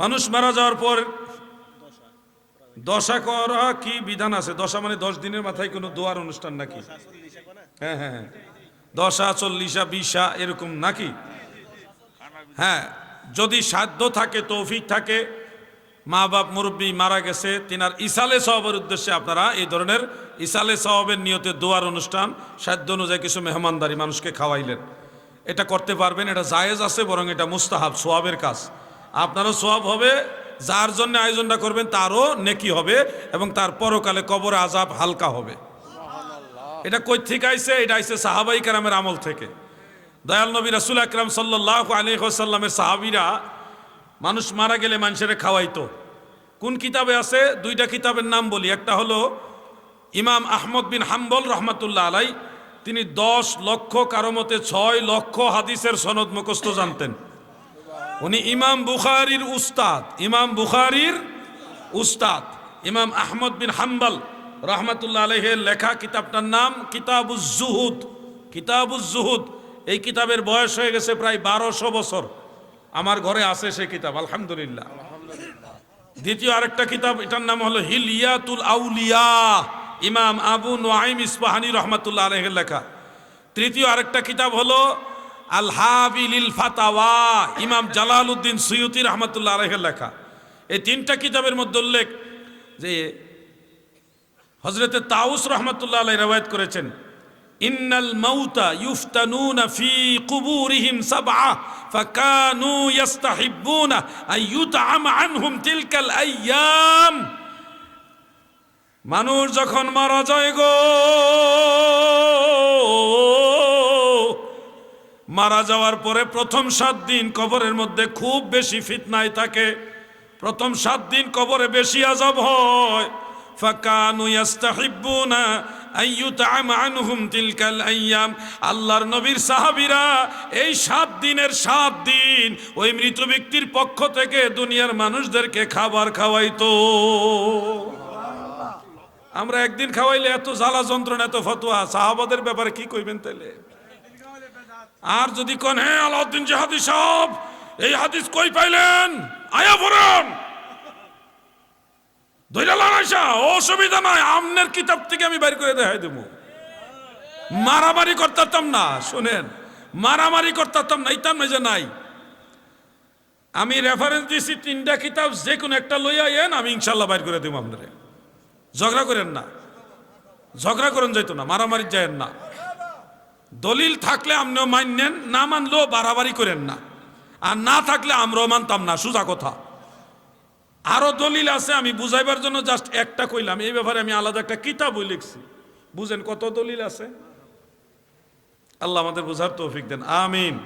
মানুষ মারা যাওয়ার পর দশা করা কি বিধান আছে? দশা মানে দশ দিনের মাথায় কোনো দোয়ার অনুষ্ঠান নাকি? হ্যাঁ হ্যাঁ হ্যাঁ। দশা চল্লিশা বিশা এরকম নাকি? হ্যাঁ যদি সাধ্য থাকে তৌফিক থাকে মা বাপ মুরব্বী মারা গেছে তিনার ইসালে সহবের উদ্দেশ্যে আপনারা এই ধরনের ইসালে সহবের নিয়তে দোয়ার অনুষ্ঠান সাধ্য অনুযায়ী কিছু মেহমানদারি মানুষকে খাওয়াইলেন। এটা করতে পারবেন এটা জায়েজ আছে বরং এটা মুস্তাহাব সোয়াবের কাজ। আপনারও সব হবে যার জন্য আয়োজনটা করবেন তারও নেকি হবে এবং তার পরকালে কবর আজাব হালকা হবে। এটা কই থেকে আইছে? এটা আইছে সাহাবাই কারামের আমল থেকে। দয়াল নবী রাসুল আকরাম সাল্লাহ সাল্লামের সাহাবিরা মানুষ মারা গেলে মানুষের খাওয়াইতো। কোন কিতাবে আছে? দুইটা কিতাবের নাম বলি। একটা হলো ইমাম আহমদ বিন হাম্বল রহমাতুল্লাহ আলাই তিনি দশ লক্ষ কারও মতে ছয় লক্ষ হাদিসের সনদ মুখস্থ জানতেন। উনি ইমাম বুখারির উস্তাদ, ইমাম বুখারির উস্তাদ, ইমাম আহমদ বিন হাম্বল, রহমাতুল্লাহ আলহের লেখা কিতাবটার নাম কিতাবুজ জুহুদ। কিতাবুজ জুহুদ, এই কিতাবের বয়স হয়ে গেছে প্রায় বারোশো বছর। আমার ঘরে আছে সেই কিতাব, আলহামদুলিল্লাহ। দ্বিতীয় আরেকটা কিতাব, এটার নাম হলো হিলিয়াতুল আউলিয়া, ইমাম আবু নোয়াইম ইসবাহানি রহমাতুল্লাহ আলহের লেখা। তৃতীয় আরেকটা কিতাব হলো আল হাবিলিল ফাতাওয়া, ইমাম জালাল উদ্দিন সৈয়দি রহমতুল্লাহ আলহের লেখা। এই তিনটা কিতাবের মধ্যে উল্লেখ যে হজরতে তাউস রহমতুল্লাহ আলাই রেওয়ায়ত করেছেন, ইন্নাল মাউতা ইউফতানুনা ফি কুবুরিহিম সাবআ, ফাকানু ইস্তাহিব্বুনা আন ইউতআম আনহুম তিলকাল আইয়াম। মানুষ যখন মারা যায় গো মারা যাওয়ার পরে প্রথম সাত দিন কবরের মধ্যে খুব বেশি ফিতনায় থাকে। প্রথম সাত দিন কবরে বেশি আজাব হয়। নবীর সাহাবীরা এই সাত দিনের সাত দিন ওই মৃত ব্যক্তির পক্ষ থেকে দুনিয়ার মানুষদেরকে খাবার আমরা একদিন খাওয়াইলে এত জ্বালা যন্ত্রণা, এত ফতোয়া। সাহাবাদের ব্যাপারে কি কইবেন তাইলে? আর যদি কোন হ্যাঁ আলাউদ্দিন জাহাদি সাহেব, এই হাদিস কই পাইলেন? আয়া ফরন ধৈর্য লাগাইসা অসুবিধা নাই, আমনের কিতাব থেকে আমি বাইর করে দেখাই দেবো মারামারি করতাম না, শুনেন, মারামারি করতাম না, ইতাম না যে নাই। আমি রেফারেন্স দিয়েছি তিনটা কিতাব যে কোনো একটা লইয়া এন আমি ইনশাল্লাহ বাইর করে দেবো আপনারে। ঝগড়া করেন না। ঝগড়া করেন যাইতো না, মারামারি যায়েন না। দলিল থাকলে আপনিও মাননেন না মানলেও বাড়াবাড়ি করেন না। আর না থাকলে আমরাও মানতাম না, সোজা কথা। আরও দলিল আছে, আমি বুঝাইবার জন্য জাস্ট একটা কইলাম। এই ব্যাপারে আমি আলাদা একটা কিতাবই লিখছি। বুঝেন কত দলিল আছে? আল্লাহ আমাদের বোঝার তৌফিক দেন। আমিন।